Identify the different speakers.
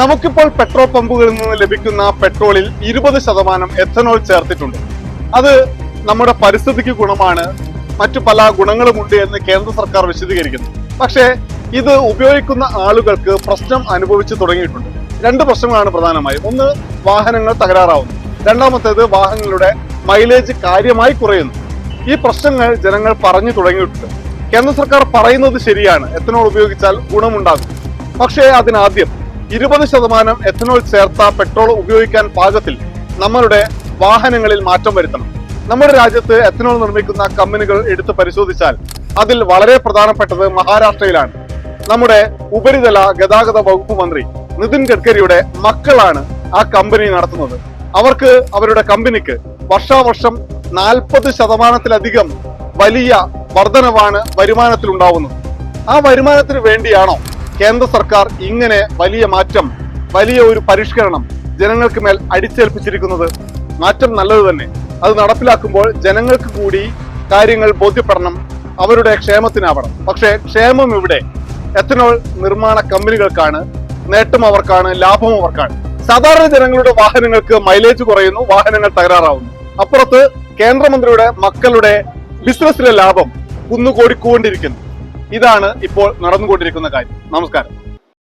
Speaker 1: നമുക്കിപ്പോൾ പെട്രോൾ പമ്പുകളിൽ നിന്ന് ലഭിക്കുന്ന പെട്രോളിൽ ഇരുപത് ശതമാനം എഥനോൾ ചേർത്തിട്ടുണ്ട്. അത് നമ്മുടെ പരിസ്ഥിതിക്ക് ഗുണമാണ്. മറ്റു പല ഗുണങ്ങളുമുണ്ട് എന്ന് കേന്ദ്ര സർക്കാർ വിശദീകരിക്കുന്നു. പക്ഷേ ഇത് ഉപയോഗിക്കുന്ന ആളുകൾക്ക് പ്രശ്നം അനുഭവിച്ചു തുടങ്ങിയിട്ടുണ്ട്. രണ്ട് പ്രശ്നങ്ങളാണ് പ്രധാനമായും. ഒന്ന് വാഹനങ്ങൾ തകരാറാവുന്നു. രണ്ടാമത്തേത് വാഹനങ്ങളുടെ മൈലേജ് കാര്യമായി കുറയുന്നു. ഈ പ്രശ്നങ്ങൾ ജനങ്ങൾ പറഞ്ഞു തുടങ്ങിയിട്ടുണ്ട്. കേന്ദ്ര സർക്കാർ പറയുന്നത് ശരിയാണ്. എത്തനോൾ ഉപയോഗിച്ചാൽ ഗുണമുണ്ടാകും. പക്ഷേ അതിനാദ്യം ഇരുപത് ശതമാനം എഥനോൾ ചേർത്ത പെട്രോൾ ഉപയോഗിക്കാൻ പാകത്തിൽ നമ്മളുടെ വാഹനങ്ങളിൽ മാറ്റം വരുത്തണം. നമ്മുടെ രാജ്യത്ത് എഥനോൾ നിർമ്മിക്കുന്ന കമ്പനികൾ എടുത്ത് പരിശോധിച്ചാൽ അതിൽ വളരെ പ്രധാനപ്പെട്ടത് മഹാരാഷ്ട്രയിലാണ്. നമ്മുടെ ഉപരിതല ഗതാഗത വകുപ്പ് മന്ത്രി നിതിൻ ഗഡ്കരിയുടെ മക്കളാണ് ആ കമ്പനി നടത്തുന്നത്. അവർക്ക് അവരുടെ കമ്പനിക്ക് വർഷാവർഷം നാൽപ്പത് ശതമാനത്തിലധികം വലിയ വർധനവാണ് വരുമാനത്തിൽ ഉണ്ടാവുന്നത് ആ വരുമാനത്തിന് വേണ്ടിയാണോ കേന്ദ്ര സർക്കാർ ഇങ്ങനെ വലിയ മാറ്റം വലിയ ഒരു പരിഷ്കരണം ജനങ്ങൾക്ക് മേൽ അടിച്ചേൽപ്പിച്ചിരിക്കുന്നത് മാറ്റം നല്ലത് തന്നെ. അത് നടപ്പിലാക്കുമ്പോൾ ജനങ്ങൾക്ക് കൂടി കാര്യങ്ങൾ ബോധ്യപ്പെടണം അവരുടെ ക്ഷേമത്തിനാവണം. പക്ഷേ ക്ഷേമം ഇവിടെ എത്തനോൾ നിർമ്മാണ കമ്പനികൾക്കാണ് നേട്ടം അവർക്കാണ് ലാഭം അവർക്കാണ്. സാധാരണ ജനങ്ങളുടെ വാഹനങ്ങൾക്ക് മൈലേജ് കുറയുന്നു വാഹനങ്ങൾ തകരാറാവുന്നു. അപ്പുറത്ത് കേന്ദ്രമന്ത്രിയുടെ മക്കളുടെ ബിസിനസ്സിലെ ലാഭം കുന്നുകൂടിക്കൊണ്ടിരിക്കുന്നു. ഇതാണ് ഇപ്പോൾ നടന്നുകൊണ്ടിരിക്കുന്ന കാര്യം. നമസ്കാരം.